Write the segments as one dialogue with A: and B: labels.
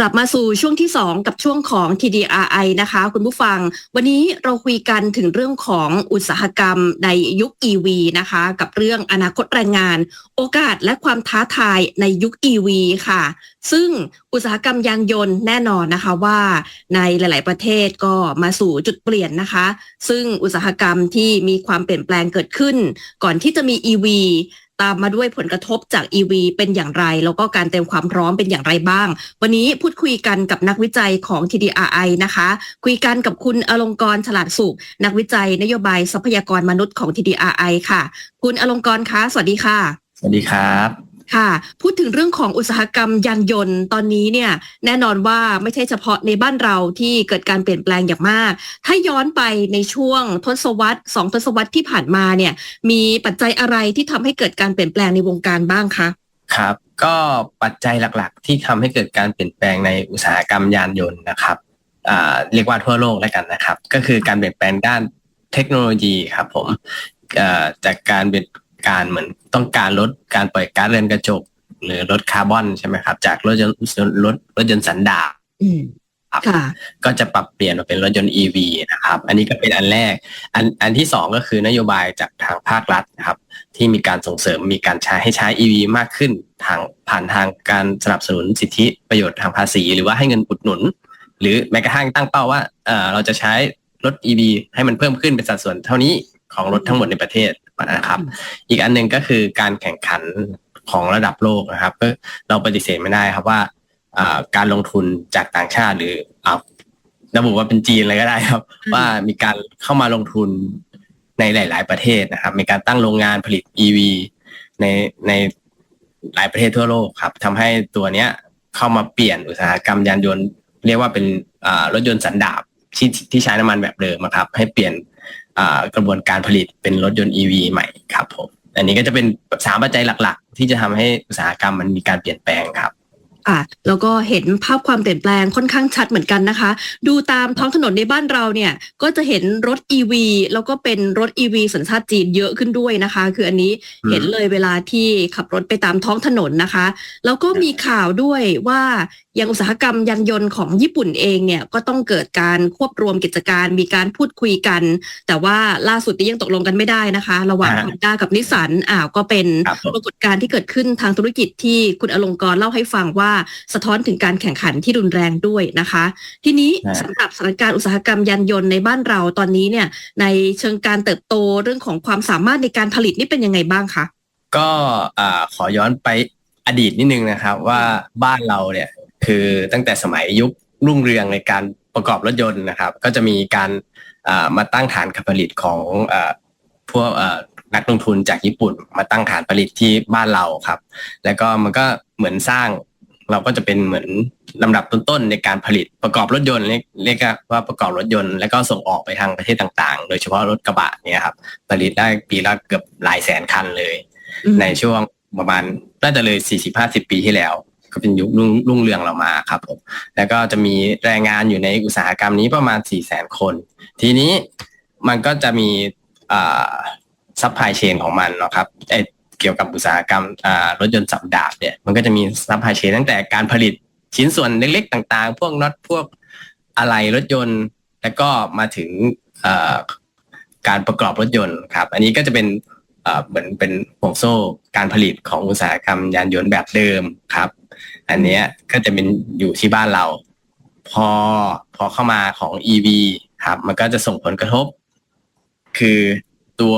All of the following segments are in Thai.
A: กลับมาสู่ช่วงที่ 2 กับช่วงของ TDRI นะคะ คุณผู้ฟัง วันนี้เราคุยกันถึงเรื่องของอุตสาหกรรมในยุค EV นะคะ กับเรื่องอนาคตแรงงาน โอกาสและความท้าทายในยุค EV ค่ะ ซึ่งอุตสาหกรรมยานยนต์แน่นอนนะคะว่าในหลาย ๆ ประเทศก็มาสู่จุดเปลี่ยนนะคะ ซึ่งอุตสาหกรรมที่มีความเปลี่ยนแปลงเกิดขึ้น ก่อนที่จะมี EV ตามมาด้วยผลกระทบจาก EV เป็นอย่างไร แล้วก็การเตรียมความพร้อมเป็นอย่างไรบ้าง วันนี้พูดคุยกันกับนักวิจัยของ TDRI นะคะ คุยกันกับคุณอลงกรฉลาดสุข นักวิจัยนโยบายทรัพยากรมนุษย์ของ TDRI ค่ะ คุณอลงกรคะ สวัสดีค่ะ
B: สวัสดีครับ
A: ค่ะ พูดถึงเรื่องของอุตสาหกรรมยานยนต์ตอนนี้เนี่ยแน่นอนว่าไม่ใช่เฉพาะในบ้านเราที่เกิดการเปลี่ยนแปลงอย่างมาก ถ้าย้อนไปในช่วงทศวรรษสองทศวรรษที่ผ่านมาเนี่ยมีปัจจัยอะไรที่ทำให้เกิดการเปลี่ยนแปลงในวงการบ้างคะ
B: ครับ ก็ปัจจัยหลักๆ ที่ทำให้เกิดการเปลี่ยนแปลงในอุตสาหกรรมยานยนต์นะครับเรียกว่าทั่วโลกแล้วกันนะครับ ก็คือการเปลี่ยนแปลงด้านเทคโนโลยีครับผมจากการเป็น การเหมือนต้องการลดการปล่อยก๊าซเรือนกระจก หรือลดคาร์บอนใช่ไหมครับ จากรถยนต์รถรถยนต์สันดาป
A: อืม
B: ครับ
A: ค่ะ
B: ก็จะปรับเปลี่ยนมาเป็นรถยนต์ EV นะครับ อันนี้ก็เป็นอันแรก อันอันที่สองก็คือนโยบายจากทางภาครัฐนะครับ ที่มีการส่งเสริมมีการใช้ให้ใช้ EV มากขึ้นทางผ่านทางการสนับสนุนสิทธิประโยชน์ทางภาษี หรือว่าให้เงินอุดหนุน หรือแม้กระทั่งตั้งเป้าว่าเออเราจะใช้รถ EV ให้มันเพิ่มขึ้นเป็นสัดส่วนเท่านี้ ของรถทั้งหมดในประเทศนะครับ อีกอันหนึ่งก็คือการแข่งขันของระดับโลกนะครับก็เราปฏิเสธไม่ได้ครับว่าอ่าการลงทุนจากต่างชาติหรือเอาระบุว่าเป็นจีนเลยก็ได้ครับ
A: อืม
B: ว่ามีการเข้ามาลงทุนในหลาย ๆ ประเทศนะครับ มีการตั้งโรงงานผลิต EV ในในหลายประเทศทั่วโลกครับทำให้ตัวเนี้ยเข้ามาเปลี่ยนอุตสาหกรรมยานยนต์ เรียกว่าเป็นอ่ารถยนต์สันดาปที่ที่ใช้น้ำมันแบบเดิมอะครับ ให้เปลี่ยนอ่า กระบวนการผลิตเป็นรถยนต์ EV ใหม่ครับผมอันนี้ก็จะเป็นสามปัจจัยหลัก ๆ ที่จะทำให้อุตสาหกรรมมันมีการเปลี่ยนแปลงครับ
A: อะ แล้วก็เห็นภาพความเปลี่ยนแปลงค่อนข้างชัดเหมือนกันนะคะ ดูตามท้องถนนในบ้านเราเนี่ย ก็จะเห็นรถ EV แล้วก็เป็นรถ EV สัญชาติจีนเยอะขึ้นด้วยนะคะ คืออันนี้
B: อืม
A: เห็นเลยเวลาที่ขับรถไปตามท้องถนนนะคะ แล้วก็มีข่าวด้วยว่าอย่างอุตสาหกรรมยานยนต์ของญี่ปุ่นเองเนี่ยก็ต้องเกิดการควบรวมกิจการมีการพูดคุยกัน แต่ว่าล่าสุดนี้ยังตกลงกันไม่ได้นะคะ ระหว่าง
B: ฮะ
A: ฮอนด้ากับนิสสันอ่าวก็เป็น
B: ครับผม
A: ปรากฏการณ์ที่เกิดขึ้นทางธุรกิจที่คุณอลงกรณ์เล่าให้ฟังว่าสะท้อนถึงการแข่งขันที่รุนแรงด้วยนะคะ ทีนี้
B: ฮะ
A: สำหรับสถานการณ์อุตสาหกรรมยานยนต์ในบ้านเราตอนนี้เนี่ย ในเชิงการเติบโตเรื่องของความสามารถในการผลิตนี่เป็นยังไงบ้างคะ
B: ก็อ่าขอย้อนไปอดีตนิดนึงนะครับว่าบ้านเราเนี่ยคือตั้งแต่สมัยยุครุ่งเรืองในการประกอบรถยนต์นะครับ ก็จะมีการอ่ามาตั้งฐานการผลิตของอ่าพวกอ่านักลงทุนจากญี่ปุ่น มาตั้งฐานผลิตที่บ้านเราครับ แล้วก็มันก็เหมือนสร้าง เราก็จะเป็นเหมือนลำดับต้นๆในการผลิตประกอบรถยนต์เรียกเรียกว่าประกอบรถยนต์ แล้วก็ส่งออกไปทางประเทศต่างๆ โดยเฉพาะรถกระบะเนี่ยครับผลิตได้ปีละเกือบหลายแสนคันเลย
A: อืม
B: ในช่วงประมาณน่าจะเลย40-50ปีที่แล้ว ก็เป็นยุครุ่งรุ่งเรืองเรามาครับผมแล้วก็จะมีแรงงานอยู่ในอุตสาหกรรมนี้ประมาณ400,000คน ทีนี้มันก็จะมีอ่าซัพพลายเชนของมันเนาะครับไอ เกี่ยวกับอุตสาหกรรมรถยนต์สับดาบเนี่ยมันก็จะมีซัพพลายเชนตั้งแต่การผลิตชิ้นส่วนเล็กๆ ต่างๆ พวกน็อตพวกอะไหล่รถยนต์ แล้วก็มาถึงการประกอบรถยนต์ครับ อันนี้ก็จะเป็นเหมือนเป็นห่วงโซ่การผลิตของอุตสาหกรรมยานยนต์แบบเดิมครับ อันนี้ก็จะเป็นอยู่ที่บ้านเรา พอพอเข้ามาของ EV ครับ มันก็จะส่งผลกระทบ คือตัว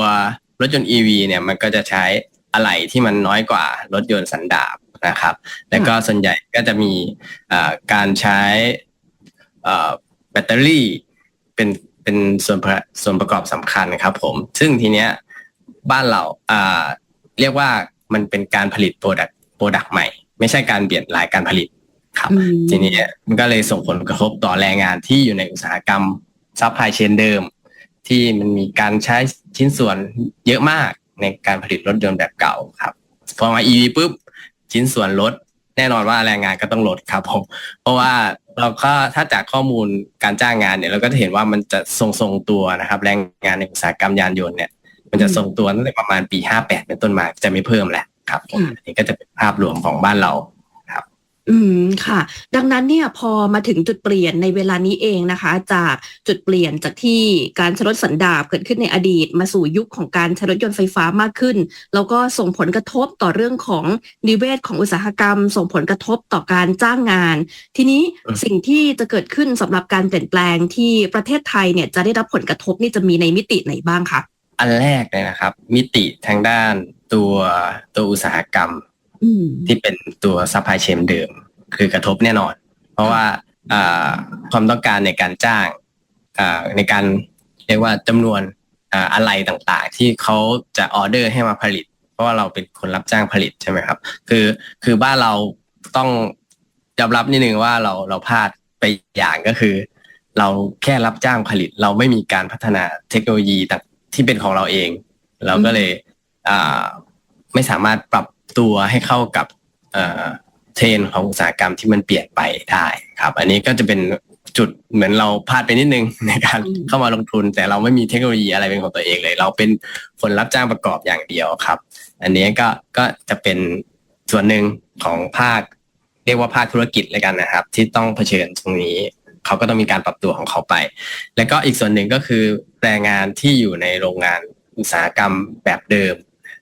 B: รถยนต์ EV เนี่ยมันก็จะใช้ อะไหล่ที่มันน้อยกว่ารถยนต์สันดาปนะครับ แล้วก็ส่วนใหญ่ก็จะมีเอ่อการใช้เอ่อแบตเตอรี่เป็นเป็นส่วนประส่วนประกอบสำคัญครับผม ซึ่งทีเนี้ยบ้านเราอ่าเรียกว่ามันเป็นการผลิตโปรดักโปรดักใหม่ ไม่ใช่การเปลี่ยนรายการผลิตครับ
A: อืม
B: ทีนี้มันก็เลยส่งผลกระทบต่อแรงงานที่อยู่ในอุตสาหกรรมซัพพลายเชนเดิม ที่มันมีการใช้ชิ้นส่วนเยอะมาก ในการผลิตรถยนต์แบบเก่าครับ พอมา EV ปุ๊บชิ้นส่วนลดแน่นอนว่าแรงงานก็ต้องลดครับผม เพราะว่าเราก็ถ้าจากข้อมูลการจ้างงานเนี่ยเราก็จะเห็นว่ามันจะทรงทรงๆตัวนะครับ แรงงานในอุตสาหกรรมยานยนต์เนี่ยมันจะทรงตัวตั้งแต่ประมาณปี 58 เป็นต้นมาจะไม่เพิ่มแหละครับผม
A: อืม
B: อันนี้ก็จะเป็นภาพรวมของบ้านเรา
A: ออืม ค่ะ ดังนั้นเนี่ยพอมาถึงจุดเปลี่ยนในเวลานี้เองนะคะ จากจุดเปลี่ยนจากที่การใช้รถสันดาปเกิดขึ้นในอดีต มาสู่ยุคของการใช้รถยนต์ไฟฟ้ามากขึ้น แล้วก็ส่งผลกระทบต่อเรื่องของนิเวศของอุตสาหกรรม ส่งผลกระทบต่อการจ้างงาน ทีนี้
B: อืม
A: สิ่งที่จะเกิดขึ้นสำหรับการเปลี่ยนแปลงที่ประเทศไทยเนี่ยจะได้รับผลกระทบนี่จะมีในมิติไหนบ้างคะ
B: อันแรกเลยนะครับ มิติทางด้านตัวตัวอุตสาหกรรม
A: อืม
B: ที่เป็นตัวซัพพลายเชนเดิม คือกระทบแน่นอน เพราะว่าความต้องการในการจ้างในการเรียกว่าจำนวนอะไรต่างๆ ที่เขาจะออเดอร์ให้มาผลิต เพราะว่าเราเป็นคนรับจ้างผลิตใช่ไหมครับ คือคือบ้านเราต้องยอมรับนิดนึงว่าเราเราพลาดไปอย่างก็คือ เราแค่รับจ้างผลิต เราไม่มีการพัฒนาเทคโนโลยีต่างที่เป็นของเราเอง เราก็เลยไม่สามารถปรับ ตัวให้เข้ากับเอ่อเทรนด์ของอุตสาหกรรมที่มันเปลี่ยนไปได้ครับ อันนี้ก็จะเป็นจุดเหมือนเราพลาดไปนิดนึงในการ
A: อืม
B: เข้ามาลงทุน แต่เราไม่มีเทคโนโลยีอะไรเป็นของตัวเองเลย เราเป็นคนรับจ้างประกอบอย่างเดียวครับ อันนี้ก็ก็จะเป็นส่วนหนึ่งของภาค เรียกว่าภาคธุรกิจเลยกันนะครับ ที่ต้องเผชิญตรงนี้เขาก็ต้องมีการปรับตัวของเขาไป แล้วก็อีกส่วนหนึ่งก็คือแรงงานที่อยู่ในโรงงานอุตสาหกรรมแบบเดิม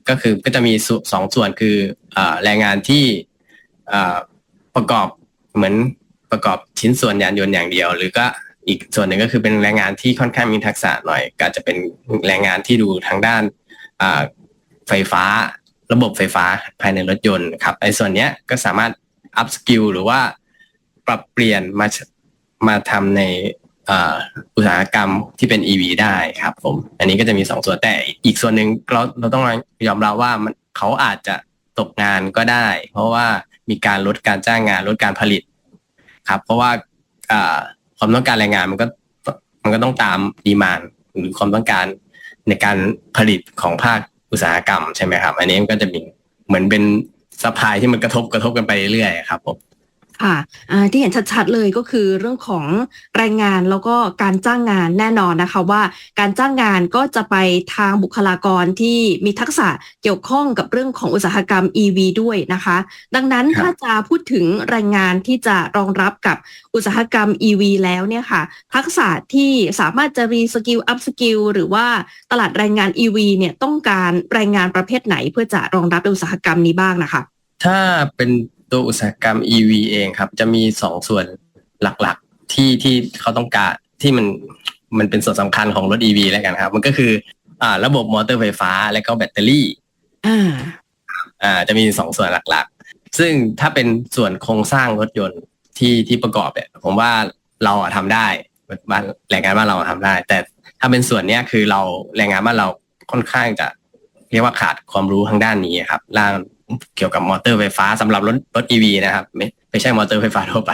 B: ก็คือก็จะมีสองส่วนคืออแรงงานที่ประกอบเหมือนประกอบชิ้นส่วนยานยนต์อย่างเดียว หรือก็อีกส่วนหนึ่งก็คือเป็นแรงงานที่ค่อนข้างมีทักษะหน่อย ก็จะเป็นแรงงานที่ดูทางด้านไฟฟ้าระบบไฟฟ้าภายในรถยนต์ครับไอ้ส่วนเนี้ยก็สามารถ up skill หรือว่าปรับเปลี่ยนมามาทำใน อุตสาหกรรมที่เป็น EV ได้ครับผม อันนี้ก็จะมีสองส่วนแต่อีกส่วนหนึ่งเราเราต้องยอมรับว่ามันเขาอาจจะตกงานก็ได้ เพราะว่ามีการลดการจ้างงานลดการผลิต ครับ เพราะว่าความต้องการแรงงานมันก็มันก็ต้องตามดีมานหรือความต้องการในการผลิตของภาคอุตสาหกรรมใช่ไหมครับ อันนี้ก็จะมีเหมือนเป็นซัพพลายที่มันกระทบกระทบกันไปเรื่อยๆครับผม
A: ค่ะอ่าที่เห็นชัดๆเลยก็คือเรื่องของแรงงานแล้วก็การจ้างงานแน่นอนนะคะว่า การจ้างงานก็จะไปทางบุคลากรที่มีทักษะเกี่ยวข้องกับเรื่องของอุตสาหกรรม EV ด้วยนะคะ ดังนั้น
B: ครับ
A: ถ้าจะพูดถึงแรงงานที่จะรองรับกับอุตสาหกรรม EV แล้วเนี่ยค่ะ ทักษะที่สามารถจะรีสกิลอัพสกิลหรือว่าตลาดแรงงาน EV เนี่ยต้องการแรงงานประเภทไหนเพื่อจะรองรับในอุตสาหกรรมนี้บ้างนะคะ
B: ถ้าเป็น ตัวอุตสาหกรรม EV เองครับ จะมีสองส่วนหลักๆที่ที่เขาต้องการที่มันมันเป็นส่วนสำคัญของรถ EV แล้วกันครับ มันก็คืออ่าระบบมอเตอร์ไฟฟ้าและก็แบตเตอรี่
A: อ่า
B: อ่าจะมีสองส่วนหลักๆ ซึ่งถ้าเป็นส่วนโครงสร้างรถยนต์ที่ที่ประกอบเนี่ยผมว่าเราอะทำได้บ้านแรงงานบ้านเราอะทำได้ แต่ถ้าเป็นส่วนเนี้ยคือเราแรงงานบ้านเราค่อนข้างจะเรียกว่าขาดความรู้ทางด้านนี้ครับด้าน เกี่ยวกับมอเตอร์ไฟฟ้าสำหรับรถรถ EV นะครับ ไม่ไม่ใช่มอเตอร์ไฟฟ้าทั่วไป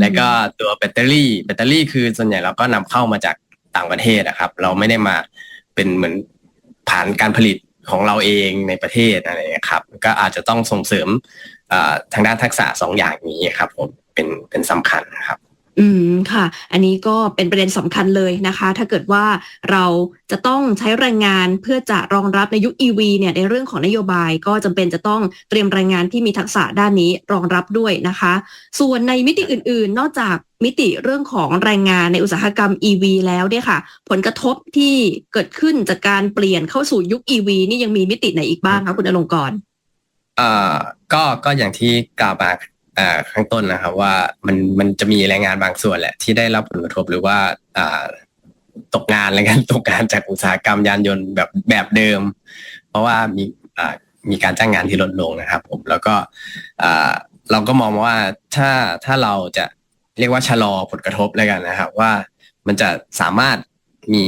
B: แล้วก็ตัวแบตเตอรี่ แบตเตอรี่คือส่วนใหญ่เราก็นำเข้ามาจากต่างประเทศนะครับ เราไม่ได้มาเป็นเหมือนผ่านการผลิตของเราเองในประเทศอะไรอย่างเงี้ยครับ ก็อาจจะต้องส่งเสริมเอ่อทางด้านทักษะสองอย่างนี้ครับผมเป็นเป็นสำคัญครับ
A: อืมค่ะ อันนี้ก็เป็นประเด็นสำคัญเลยนะคะ ถ้าเกิดว่าเราจะต้องใช้แรงงานเพื่อจะรองรับในยุค EV เนี่ยในเรื่องของนโยบายก็จำเป็นจะต้องเตรียมแรงงานที่มีทักษะด้านนี้รองรับด้วยนะคะ ส่วนในมิติอื่น ๆ นอกจากมิติเรื่องของแรงงานในอุตสาหกรรม EV แล้วเนี่ยค่ะ ผลกระทบที่เกิดขึ้นจากการเปลี่ยนเข้าสู่ยุค EV นี่ยังมีมิติไหนอีกบ้างคะคุณอลงกรณ์
B: อ่อก็ก็อย่างที่กล่าวมา อ่าข้างต้นนะครับว่ามันมันจะมีแรงงานบางส่วนแหละ ที่ได้รับผลกระทบหรือว่าอ่าตกงานอะไรกันตกงานจากอุตสาหกรรมยานยนต์แบบแบบเดิม เพราะว่ามีอ่ามีการจ้างงานที่ลดลงนะครับ ผมแล้วก็อ่าเราก็มองว่าถ้าถ้าเราจะเรียกว่าชะลอผลกระทบแล้วกันนะครับ ว่ามันจะสามารถมี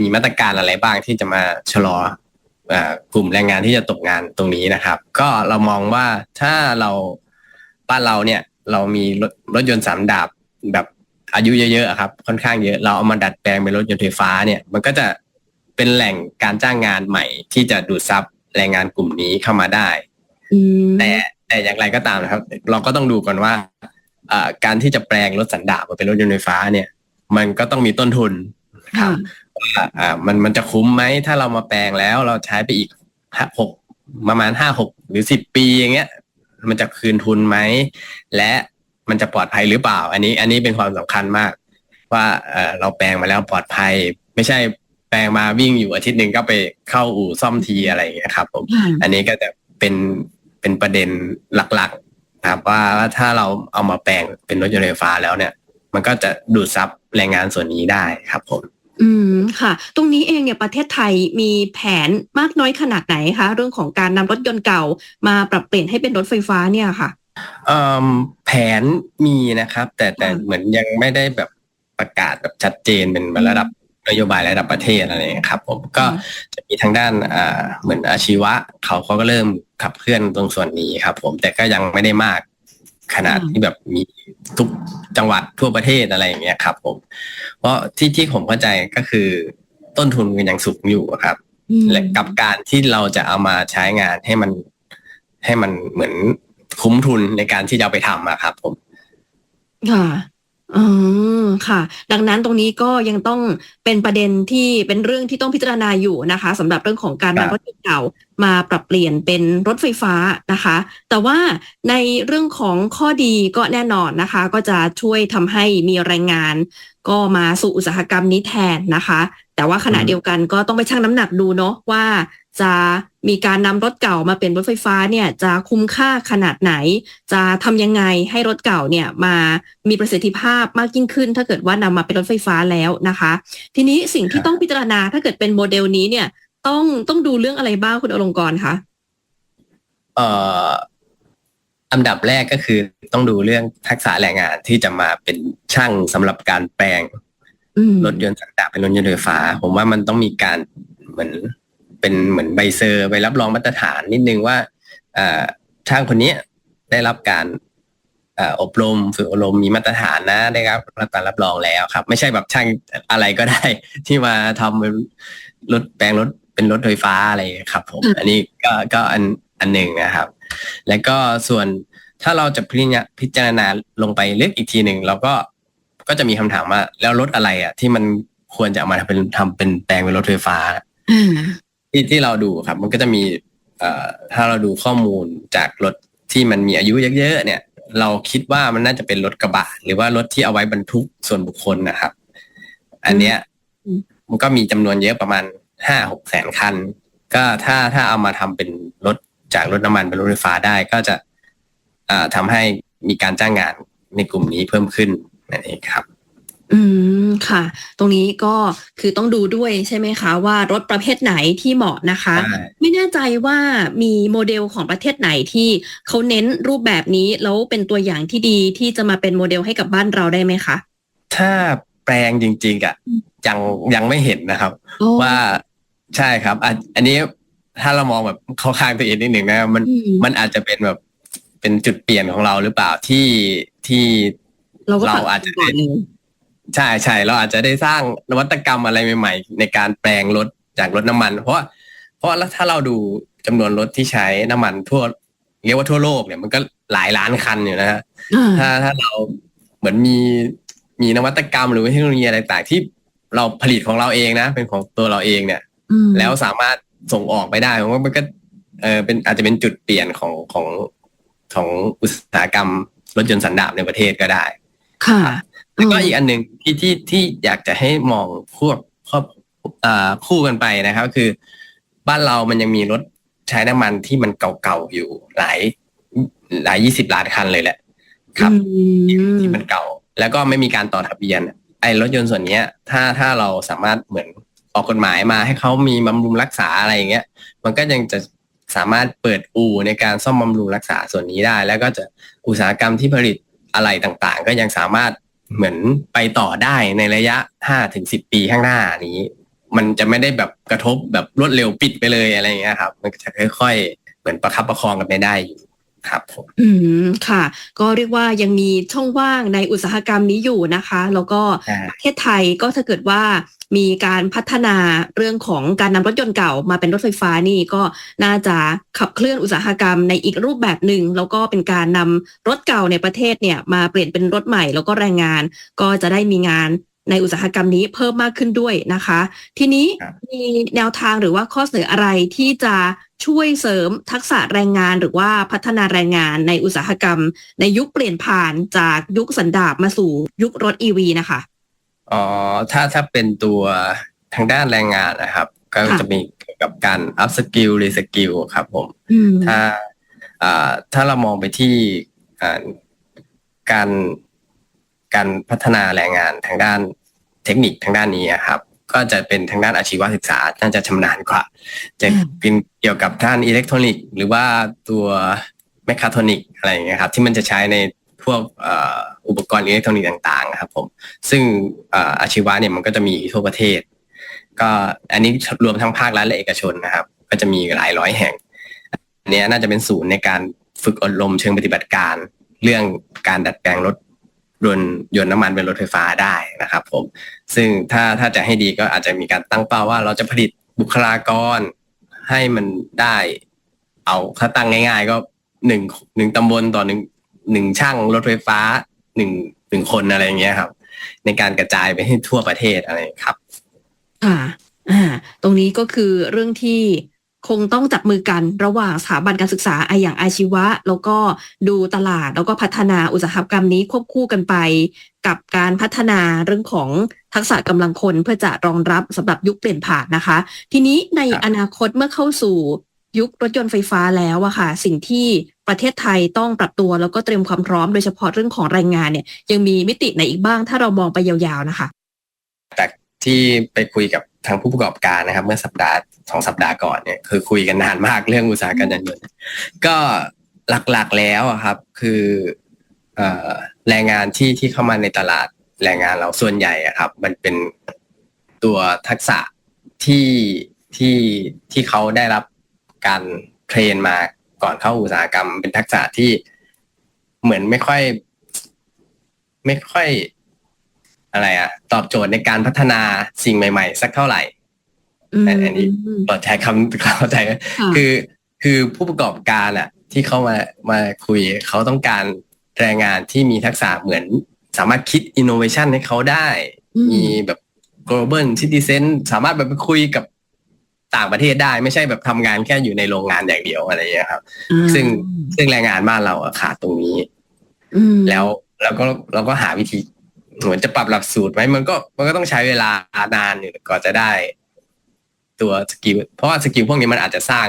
B: มีมาตรการอะไรบ้างที่จะมาชะลออ่ากลุ่มแรงงานที่จะตกงานตรงนี้นะครับ ก็เรามองว่าถ้าเรา บ้านเราเนี่ย เรามีรถรถยนต์สามดาบแบบอายุเยอะๆอะครับ ค่อนข้างเยอะเราเอามาดัดแปลงเป็นรถยนต์ไฟฟ้าเนี่ย มันก็จะเป็นแหล่งการจ้างงานใหม่ ที่จะดูดซับแรงงานกลุ่มนี้เข้ามาได้
A: อืม
B: แต่แต่อย่างไรก็ตามนะครับ เราก็ต้องดูก่อนว่าอ่าการที่จะแปลงรถสันดาปมาเป็นรถยนต์ไฟฟ้าเนี่ย มันก็ต้องมีต้นทุนครับ
A: ค่ะ
B: ว่าอ่ามันมันจะคุ้มไหมถ้าเรามาแปลงแล้วเราใช้ไปอีกห้าหกประมาณห้าหกหรือสิบปีอย่างเงี้ย มันจะคืนทุนไหม และมันจะปลอดภัยหรือเปล่า อันนี้ อันนี้เป็นความสำคัญมาก ว่าเออเราแปลงมาแล้วปลอดภัย ไม่ใช่แปลงมาวิ่งอยู่อาทิตย์หนึ่งก็ไปเข้าอู่ซ่อมทีอะไรอย่างเงี้ยครับ ผม อันนี้ก็จะเป็นเป็นประเด็นหลักๆนะครับว่าถ้าเราเอามาแปลงเป็นรถยนต์ไฟฟ้าแล้วเนี่ย มันก็จะดูดซับแรงงานส่วนนี้ได้ครับผม
A: อืมค่ะ ตรงนี้เองเนี่ยประเทศไทยมีแผนมากน้อยขนาดไหนคะ เรื่องของการนำรถยนต์เก่ามาปรับเปลี่ยนให้เป็นรถไฟฟ้าเนี่ยค่ะ
B: เอ่อแผนมีนะครับ แต่แต่
A: ค่ะ
B: เหมือนยังไม่ได้แบบประกาศแบบชัดเจนเป็นระดับนโยบายระดับประเทศอะไรอย่างเงี้ยครับ ผมก็
A: อืม
B: จะมีทางด้านอ่าเหมือนอาชีวะเขาเขาก็เริ่มขับเคลื่อนตรงส่วนนี้ครับ ผมแต่ก็ยังไม่ได้มาก ขนาด
A: อืม
B: ที่แบบมีทุกจังหวัดทั่วประเทศอะไรอย่างเงี้ยครับ ผม เพราะที่ที่ผมเข้าใจก็คือต้นทุนมันยังสูงอยู่อะครับ
A: อืม
B: และกับการที่เราจะเอามาใช้งานให้มัน ให้มันเหมือนคุ้มทุนในการที่จะเอาไปทำอะครับ ผม
A: ค่ะ อืมค่ะ ดังนั้นตรงนี้ก็ยังต้องเป็นประเด็นที่เป็นเรื่องที่ต้องพิจารณาอยู่นะคะสำหรับเรื่องของการ
B: ครับ
A: นำรถยนต์เก่ามาปรับเปลี่ยนเป็นรถไฟฟ้านะคะ แต่ว่าในเรื่องของข้อดีก็แน่นอนนะคะ ก็จะช่วยทำให้มีแรงงาน ก็มาสู่อุตสาหกรรมนี้แทนนะคะ แต่ว่าขณะ
B: อืม
A: เดียวกันก็ต้องไปชั่งน้ำหนักดูเนาะว่าจะ มีการนำรถเก่ามาเป็นรถไฟฟ้าเนี่ยจะคุ้มค่าขนาดไหน จะทำยังไงให้รถเก่าเนี่ยมามีประสิทธิภาพมากยิ่งขึ้น ถ้าเกิดว่านำมาเป็นรถไฟฟ้าแล้วนะคะ ทีนี้สิ่งที่ต้องพิจารณาถ้าเกิดเป็นโมเดลนี้เนี่ยต้องต้องดูเรื่องอะไรบ้างคุณอลงกรณ์คะ
B: เอ่ออันดับแรกก็คือต้องดูเรื่องทักษะแรงงานที่จะมาเป็นช่างสำหรับการแปลง
A: อืม
B: รถยนต์สันดาปเป็นรถยนต์ไฟฟ้า ผมว่ามันต้องมีการเหมือน เป็นเหมือนใบเซอร์ใบรับรองมาตรฐานนิดนึงว่าอ่าช่างคนนี้ได้รับการอ่าอบรมฝึกอบรมมีมาตรฐานนะได้รับรับการรับรองแล้วครับ ไม่ใช่แบบช่างอะไรก็ได้ ที่มาทำเป็นรถแปลงรถเป็นรถไฟฟ้าอะไรอย่างเงี้ยครับผม
A: อืม
B: อันนี้ก็ก็อันอันหนึ่งนะครับ แล้วก็ส่วนถ้าเราจะพิจารณาพิจารณาลงไปลึกอีกทีหนึ่งเราก็ก็จะมีคำถามว่า แล้วรถอะไรอะ ที่มันควรจะเอามาทำเป็นทำเป็นแปลงเป็นรถไฟฟ้า
A: อ่า
B: ที่ที่เราดูครับ มันก็จะมีเอ่อถ้าเราดูข้อมูลจากรถที่มันมีอายุเยอะๆเนี่ย เราคิดว่ามันน่าจะเป็นรถกระบะหรือว่ารถที่เอาไว้บรรทุกส่วนบุคคลนะครับ อันเนี้ย
A: อืม
B: มันก็มีจำนวนเยอะประมาณห้าหกแสนคัน ก็ถ้าถ้าเอามาทำเป็นรถจากรถน้ำมันเป็นรถไฟฟ้าได้ก็จะอ่าทำให้มีการจ้างงานในกลุ่มนี้เพิ่มขึ้นนั่นเองครับ
A: อืม ค่ะ ตรงนี้ก็คือต้องดูด้วยใช่ไหมคะ ว่ารถประเภทไหนที่เหมาะนะคะ
B: ใช่
A: ไม่แน่ใจว่ามีโมเดลของประเทศไหนที่เขาเน้นรูปแบบนี้ แล้วเป็นตัวอย่างที่ดีที่จะมาเป็นโมเดลให้กับบ้านเราได้ไหมคะ
B: ถ้าแปลงจริงๆอะยังยังไม่เห็นนะครับ
A: โอ้
B: ว่าใช่ครับอันอันนี้ถ้าเรามองแบบเข้าข้างตัวเองนิดหนึ่งนะมัน
A: อืม
B: มันอาจจะเป็นแบบเป็นจุดเปลี่ยนของเราหรือเปล่าที่ที่
A: เราก็
B: เรา
A: ตัด
B: อาจจะ
A: ก่อนเลย
B: ใช่ใช่เราอาจจะได้สร้างนวัตกรรมอะไรใหม่ ๆ ในการแปลงรถจากรถน้ำมัน เพราะว่าเพราะถ้าเราดูจำนวนรถที่ใช้น้ำมันทั่วเรียกว่าทั่วโลกเนี่ยมันก็หลายล้านคันอยู่นะฮะ
A: อ่า
B: ถ้าถ้าเราเหมือนมีมีนวัตกรรมหรือว่าเทคโนโลยีอะไรต่างๆที่เราผลิตของเราเองนะ เป็นของตัวเราเองเนี่ย
A: อืม
B: แล้วสามารถส่งออกไปได้ผมว่ามันก็เออเป็นอาจจะเป็นจุดเปลี่ยนของของของอุตสาหกรรมรถยนต์สันดาปในประเทศก็ได้
A: ค่ะ
B: แล้วก็อีกอันหนึ่งที่ที่ที่อยากจะให้มองพวกครอบอ่าคู่กันไปนะครับ คือ บ้านเรามันยังมีรถใช้น้ำมันที่มันเก่าๆอยู่หลายหลายยี่สิบล้านคันเลยแหละ ครับ
A: อืม
B: ที่มันเก่า แล้วก็ไม่มีการต่อทะเบียน ไอ้รถยนต์ส่วนเนี้ยถ้าถ้าเราสามารถเหมือนออกกฎหมายมาให้เขามีบำรุงรักษาอะไรอย่างเงี้ย มันก็ยังจะสามารถเปิดอู่ในการซ่อมบำรุงรักษาส่วนนี้ได้ แล้วก็จะอุตสาหกรรมที่ผลิตอะไรต่างๆ ก็ยังสามารถ เหมือนไปต่อได้ในระยะห้าถึงสิบปีข้างหน้านี้ มันจะไม่ได้แบบกระทบแบบรวดเร็วปิดไปเลยอะไรอย่างเงี้ยครับ มันก็จะค่อยๆ เหมือนประคับประคองกันไปได้อยู่ครับผม
A: อืมค่ะ ก็เรียกว่ายังมีช่องว่างในอุตสาหกรรมนี้อยู่นะคะ แล้วก็
B: ใช่
A: ประเทศไทยก็ถ้าเกิดว่า มีการพัฒนาเรื่องของการนำรถยนต์เก่ามาเป็นรถไฟฟ้านี่ก็น่าจะขับเคลื่อนอุตสาหกรรมในอีกรูปแบบหนึ่งแล้วก็เป็นการนำรถเก่าในประเทศเนี่ยมาเปลี่ยนเป็นรถใหม่แล้วก็แรงงาน ก็จะได้มีงานในอุตสาหกรรมนี้เพิ่มมากขึ้นด้วยนะคะ ทีนี้
B: ครับ
A: มีแนวทางหรือว่าข้อเสนออะไรที่จะช่วยเสริมทักษะแรงงานหรือว่าพัฒนาแรงงานในอุตสาหกรรม ในยุคเปลี่ยนผ่านจากยุคสันดาปมาสู่ยุครถ EV นะคะ
B: อ๋อถ้าถ้าเป็นตัวทางด้านแรงงานนะครับ ก็
A: ค่ะ
B: จะมีเกี่ยวกับการ up skill re skill ครับผม
A: อืม
B: ถ้าอ่าถ้าเรามองไปที่อ่าการการพัฒนาแรงงานทางด้านเทคนิคทางด้านนี้อะครับ ก็จะเป็นทางด้านอาชีวศึกษาน่าจะชำนาญกว่า จะ
A: อืม
B: เป็นเกี่ยวกับด้านอิเล็กทรอนิกส์ หรือว่าตัวแมคคาทรอนิกอะไรอย่างเงี้ยครับ ที่มันจะใช้ในพวกเอุปกรณ์อิเล็กทรอนิกส์ต่างๆนะครับผมซึ่งอาชีวะเนี่ยมันก็จะมีทั่วประเทศ ก็อันนี้รวมทั้งภาครัฐและเอกชนนะครับ ก็จะมีหลายร้อยแห่งอันเนี้ยน่าจะเป็นศูนย์ในการฝึกอบรมเชิงปฏิบัติการ เรื่องการดัดแปลงรถยนต์ยนต์น้ำมันเป็นรถไฟฟ้าได้นะครับ ผม ซึ่งถ้าถ้าจะให้ดีก็อาจจะมีการตั้งเป้าว่าเราจะผลิตบุคลากรให้มันได้ เอาถ้าตั้งง่าย ๆ ก็หนึ่งหนึ่งตำบลต่อหนึ่งหนึ่งช่างรถไฟฟ้า หนึ่งหนึ่งคนอะไรอย่างเงี้ยครับ ในการกระจายไปให้ทั่วประเทศอะไรครับ
A: ค่ะอ่าตรงนี้ก็คือเรื่องที่คงต้องจับมือกันระหว่างสถาบันการศึกษาออย่างอาชีวะ แล้วก็ดูตลาดแล้วก็พัฒนาอุตสาหกรรมนี้ควบคู่กันไป กับการพัฒนาเรื่องของทักษะกำลังคนเพื่อจะรองรับสำหรับยุคเปลี่ยนผ่านนะคะ ทีนี้ในอนาคตเมื่อเข้าสู่ยุครถยนต์ไฟฟ้าแล้วอะค่ะ สิ่งที่ ประเทศไทยต้องปรับตัวแล้วก็เตรียมความพร้อมโดยเฉพาะเรื่องของแรงงานเนี่ย ยังมีมิติไหนอีกบ้างถ้าเรามองไปยาวๆนะคะ
B: จากที่ไปคุยกับทางผู้ประกอบการนะครับ เมื่อสัปดาห์สองสัปดาห์ก่อนเนี่ยคือคุยกันนานมากเรื่องอุตสาหกรรมยานยนต์ก็หลักๆแล้วครับ คืออแรงงานที่ที่เข้ามาในตลาดแรงงานเราส่วนใหญ่ครับ มันเป็นตัวทักษะที่ที่ที่เขาได้รับการเทรนมา ก่อนเข้าอุตสาหกรรมเป็นทักษะที่เหมือนไม่ค่อย ไม่ค่อยอะไรอะตอบโจทย์ในการพัฒนาสิ่งใหม่ ๆ สักเท่าไหร่
A: อืม
B: แต่อันนี้ปลอดใช้คำเข้าใจไหม
A: ค่ะ
B: คือคือผู้ประกอบการอะที่เขามามาคุยเขาต้องการแรงงานที่มีทักษะเหมือนสามารถคิดอินโนเวชันให้เขาได้
A: อืม
B: มีแบบ global citizen สามารถแบบไปคุยกับ ต่างประเทศได้ไม่ใช่แบบทำงานแค่อยู่ในโรงงานอย่างเดียวอะไรอย่างเงี้ยครับ
A: อ่า
B: ซึ่งซึ่งแรงงานบ้านเราอะขาดตรงนี้
A: อืม
B: แล้วแล้วก็เราก็หาวิธีเหมือนจะปรับหลักสูตรไหมมันก็มันก็ต้องใช้เวลานานอยู่ก่อนจะได้ ตัวสกิลเพราะว่าสกิลพวกนี้มันอาจจะสร้าง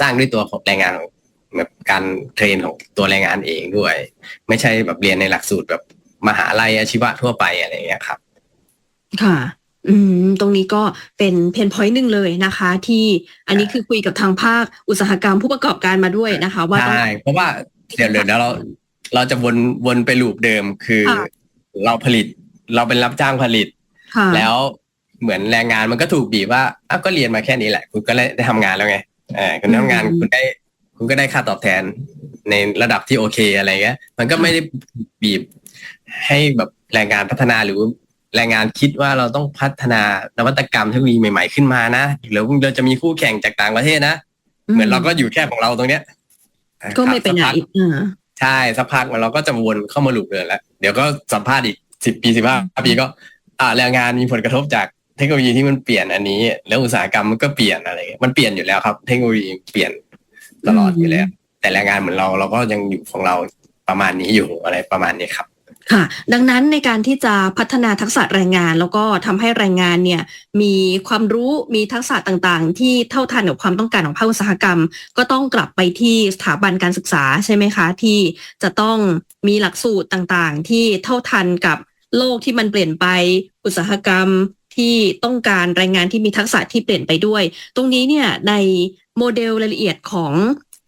B: สร้างด้วยตัวของแรงงานของแบบการเทรนของตัวแรงงานเองด้วย ไม่ใช่แบบเรียนในหลักสูตรแบบมหาลัยอาชีวะทั่วไปอะไรอย่างเงี้ยครับ
A: ค่ะ อืม ตรงนี้ก็เป็นเพนพอยต์หนึ่งเลยนะคะ ที่อันนี้คือคุยกับทางภาคอุตสาหกรรมผู้ประกอบการมาด้วยนะคะ ว่าต้อง
B: ใช่เพราะว่าเดี๋ยวเดี๋ยวเดี๋ยวเราเราจะวนวนไปลูปเดิมคือ
A: ค่ะ
B: เราผลิตเราเป็นรับจ้างผลิต
A: ค่ะ
B: แล้วเหมือนแรงงานมันก็ถูกบีบว่าอ้าวก็เรียนมาแค่นี้แหละ คุณก็ได้ได้ทำงานแล้วไงเออคุณทำงาน
A: อืม
B: คุณได้คุณก็ได้ค่าตอบแทนในระดับที่โอเคอะไรเงี้ย มันก็ไม่ได้บีบให้แบบแรงงานพัฒนาหรือ แรงงานคิดว่าเราต้องพัฒนานวัตกรรมเทคโนโลยีใหม่ๆขึ้นมานะหรือเราจะมีคู่แข่งจากต่างประเทศนะ เหมือนเราก็อยู่แค่ของเราตรงเนี้ย
A: ก็ไม่เป็น
B: ครับ
A: ไรอ่า
B: ใช่สักพักมันเราก็จะวนเข้ามาลูปเดิมแล้ว เดี๋ยวก็สัมภาษณ์อีกสิบปีสิบห้าปีก็ อ่าแรงงานมีผลกระทบจากเทคโนโลยีที่มันเปลี่ยนอันนี้ แล้วอุตสาหกรรมมันก็เปลี่ยนอะไรเงี้ยมันเปลี่ยนอยู่แล้วครับ เทคโนโลยีเปลี่ยนตลอดอยู่แล้ว แต่แรงงานเหมือนเราเราก็ยังอยู่ของเราประมาณนี้อยู่อะไรประมาณนี้ครับ
A: ค่ะ ดังนั้นในการที่จะพัฒนาทักษะแรงงาน แล้วก็ทำให้แรงงานเนี่ยมีความรู้มีทักษะต่างๆ ที่เท่าทันกับความต้องการของภาคอุตสาหกรรม ก็ต้องกลับไปที่สถาบันการศึกษาใช่ไหมคะ ที่จะต้องมีหลักสูตรต่างๆ ที่เท่าทันกับโลกที่มันเปลี่ยนไปอุตสาหกรรมที่ต้องการแรงงานที่มีทักษะที่เปลี่ยนไปด้วย ตรงนี้เนี่ยในโมเดลรายละเอียดของ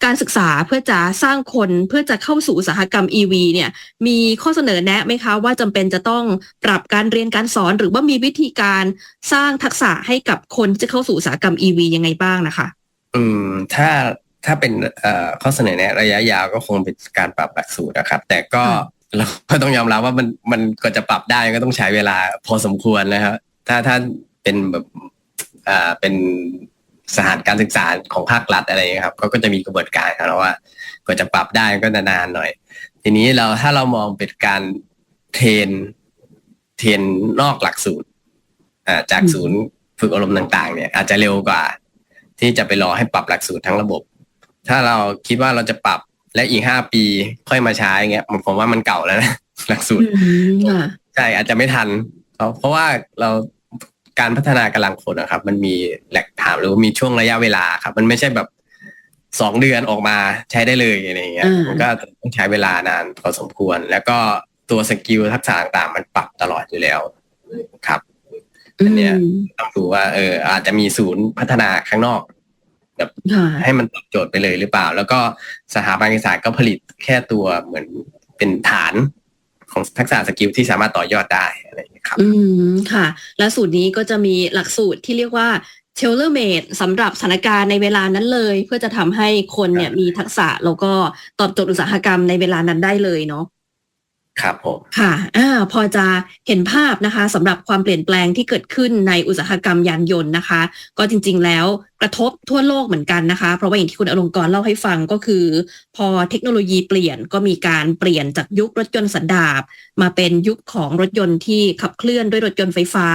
A: การศึกษาเพื่อจะสร้างคนเพื่อจะเข้าสู่อุตสาหกรรม EV เนี่ยมีข้อเสนอแนะไหมคะว่าจำเป็นจะต้องปรับการเรียนการสอนหรือว่ามีวิธีการสร้างทักษะให้กับคนที่จะเข้าสู่อุตสาหกรรม EV ยังไงบ้างนะคะ
B: อืมถ้าถ้าเป็นเอ่อข้อเสนอแนะระยะยาวก็คงเป็นการปรับหลักสูตรนะครับ แต่ก็
A: ค่ะ
B: เราก็ต้องยอมรับว่ามันมันก็จะปรับได้ก็ต้องใช้เวลาพอสมควรนะครับถ้าถ้าเป็นแบบอ่าเป็น สถานการศึกษาของภาครัฐอะไรอย่างเงี้ยครับก็ก็จะมีกระบวนการของเราว่าก็จะปรับได้ก็จะนานหน่อย ทีนี้เราถ้าเรามองเป็นการเทรนเทรนนอกหลักสูตรอ่าจากศูนย์ฝึกอบรมต่าง ๆ เนี่ย อาจจะเร็วกว่า ที่จะไปรอให้ปรับหลักสูตรทั้งระบบ ถ้าเราคิดว่าเราจะปรับและอีกห้าปีค่อยมาใช้เงี้ยผมว่ามันเก่าแล้วนะหลักสูตร
A: อืมค่ะ
B: ใช่อาจจะไม่ทันเพราะเพราะว่าเรา การพัฒนากำลังคนนะครับ มันมีแหล่งถามหรือว่ามีช่วงระยะเวลาครับ มันไม่ใช่แบบสองเดือนออกมาใช้ได้เลยอะไรเงี้ย
A: อ่ามั
B: มันก็ต้องใช้เวลานานพอสมควร แล้วก็ตัวสกิลทักษะต่างๆมันปรับตลอดอยู่แล้วครับอันเนี้ย
A: อืม
B: ต้องดูว่าเอออาจจะมีศูนย์พัฒนาข้างนอก
A: ค่ะ
B: ให้มันตอบโจทย์ไปเลยหรือเปล่า แล้วก็สถาบันการศึกษาก็ผลิตแค่ตัวเหมือนเป็นฐาน ของทักษะสกิลที่สามารถต่อยอดได้อะไรอย่างเงี้ยครับ
A: อืมค่ะ และสูตรนี้ก็จะมีหลักสูตรที่เรียกว่าเทเลเมดสำหรับสถานการณ์ในเวลานั้นเลย เพื่อจะทำให้คนเนี่ย
B: ครับ
A: มีทักษะแล้วก็ตอบโจทย์อุตสาหกรรมในเวลานั้นได้เลยเนาะ
B: ครับผม
A: ค่ะอ่าพอจะเห็นภาพนะคะสำหรับความเปลี่ยนแปลงที่เกิดขึ้นในอุตสาหกรรมยานยนต์นะคะ ก็จริง ๆ แล้วกระทบทั่วโลกเหมือนกันนะคะ เพราะว่าอย่างที่คุณอลงกรณ์เล่าให้ฟังก็คือ พอเทคโนโลยีเปลี่ยนก็มีการเปลี่ยนจากยุครถยนต์สันดาปมาเป็นยุคของรถยนต์ที่ขับเคลื่อนด้วยรถยนต์ไฟฟ้า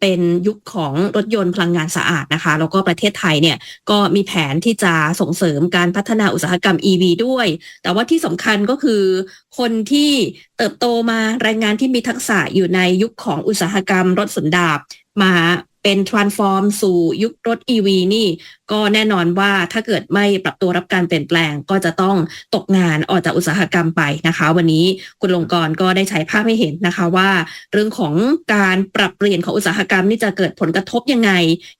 A: เป็นยุคของรถยนต์พลังงานสะอาดนะคะ แล้วก็ประเทศไทยเนี่ยก็มีแผนที่จะส่งเสริมการพัฒนาอุตสาหกรรม EV ด้วย แต่ว่าที่สำคัญก็คือคนที่เติบโตมาแรงงานที่มีทักษะอยู่ในยุคของอุตสาหกรรมรถสันดาบมา เป็น transform สู่ยุครถ EV นี่ ก็แน่นอนว่าถ้าเกิดไม่ปรับตัวรับการเปลี่ยนแปลง ก็จะต้องตกงานออกจากอุตสาหกรรมไปนะคะ วันนี้คุณลงกรก็ได้ใช้ภาพให้เห็นนะคะว่า เรื่องของการปรับเปลี่ยนของอุตสาหกรรมนี่จะเกิดผลกระทบยังไง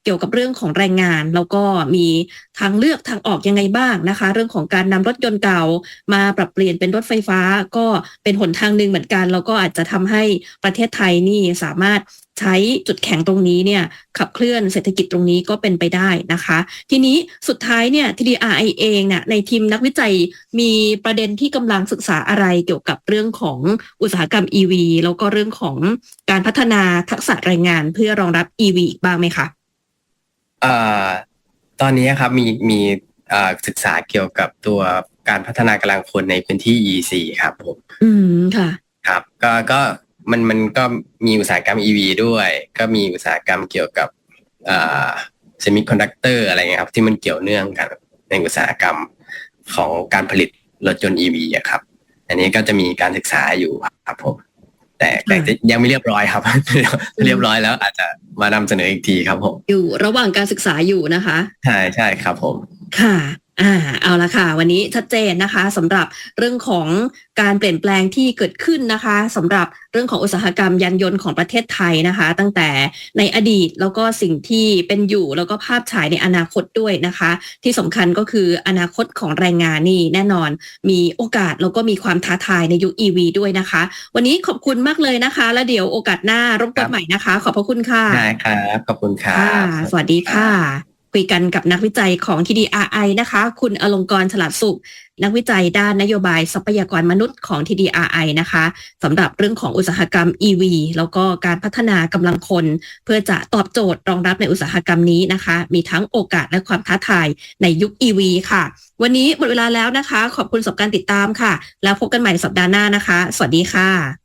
A: เกี่ยวกับเรื่องของแรงงาน แล้วก็มีทางเลือกทางออกยังไงบ้างนะคะ เรื่องของการนำรถยนต์เก่า มาปรับเปลี่ยนเป็นรถไฟฟ้าก็เป็นหนทางหนึ่งเหมือนกันแล้วก็อาจจะทำให้ประเทศไทยนี่สามารถ ใช้จุดแข็งตรงนี้เนี่ยขับเคลื่อนเศรษฐกิจตรงนี้ก็เป็นไปได้นะคะ ทีนี้สุดท้ายเนี่ย TDRI เองเนี่ยในทีมนักวิจัยมีประเด็นที่กำลังศึกษาอะไรเกี่ยวกับเรื่องของอุตสาหกรรม EV แล้วก็เรื่องของการพัฒนาทักษะแรงงานเพื่อรองรับ EV อีกบ้างไหมคะ
B: เอ่อตอนนี้ครับมีมีเอ่อศึกษาเกี่ยวกับตัวการพัฒนากำลังคนในพื้นที่ EC ครับผม
A: อืมค่ะ
B: ครับ ก็ก็ มันมันก็มีอุตสาหกรรม EV ด้วย ก็มีอุตสาหกรรมเกี่ยวกับเอ่อเซมิคอนดักเตอร์อะไรเงี้ยครับที่มันเกี่ยวเนื่องกันในอุตสาหกรรมของการผลิตรถยนต์ EV อะครับ อันนี้ก็จะมีการศึกษาอยู่ครับผมแต่แต่
A: ค่ะ
B: ยังไม่เรียบร้อยครับ เรียบร้อยแล้วอาจจะมานำเสนออีกทีครับผม
A: อยู่ระหว่างการศึกษาอยู่นะคะ
B: ใช่ใช่ครับผม
A: ค่ะ อ่าเอาละค่ะ วันนี้ชัดเจนนะคะสำหรับเรื่องของการเปลี่ยนแปลงที่เกิดขึ้นนะคะสำหรับเรื่องของอุตสาหกรรมยานยนต์ของประเทศไทยนะคะ ตั้งแต่ในอดีตแล้วก็สิ่งที่เป็นอยู่แล้วก็ภาพฉายในอนาคตด้วยนะคะ ที่สำคัญก็คืออนาคตของแรงงานนี่แน่นอน มีโอกาสแล้วก็มีความท้าทายในยุค EV ด้วยนะคะ วันนี้ขอบคุณมากเลยนะคะ แล้วเดี๋ยวโอกาสหน้ารบก
B: ครั
A: วน
B: บ
A: ใหม่นะคะ ขอบพระคุณค่ะ
B: ได้ครับขอบคุณครั
A: ค่ะ
B: บ
A: สวัสดีค่ะ คุยกันกับนักวิจัยของ TDRI นะคะ คุณอลงกรฉลาดสุข นักวิจัยด้านนโยบายทรัพยากรมนุษย์ของ TDRI นะคะสำหรับเรื่องของอุตสาหกรรม EV แล้วก็การพัฒนากำลังคน เพื่อจะตอบโจทย์รองรับในอุตสาหกรรมนี้นะคะ มีทั้งโอกาสและความท้าทายในยุค EV ค่ะ วันนี้หมดเวลาแล้วนะคะ ขอบคุณสำหรับการติดตามค่ะ แล้วพบกันใหม่สัปดาห์หน้านะคะ สวัสดีค่ะ